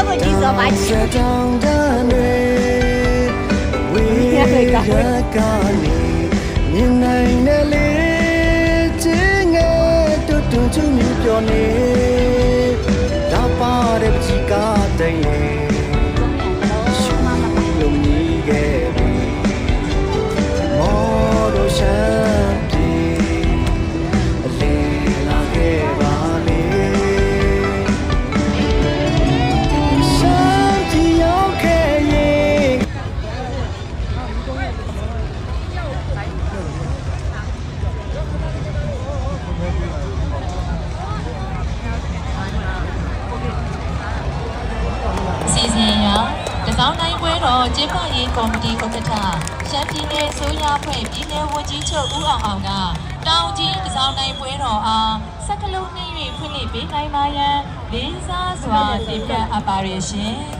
တော့ကိုကြည့်စောပါချစ်တောင်းတနေဝေးရကနေမြင်နိုင်တယ်လေချင်းငယ်တူတူချူမြပြောနေ ကျင်းပရေးကော်မတီဥက္ကဋ္ဌရှမ်းပြည်နယ်ဆိုရဖွဲ့ပြည်နယ်ဝန်ကြီးချုပ်ဦးအောင်အောင်ကတောင်ကြီးတစောင်းတိုင်းပွဲတော်အားစက်ကလုံးနှင်း၍ဖွင့်လှစ်ပေးနိုင်ပါရန်လေးစားစွာတင်ပြအပ်ပါရရှင်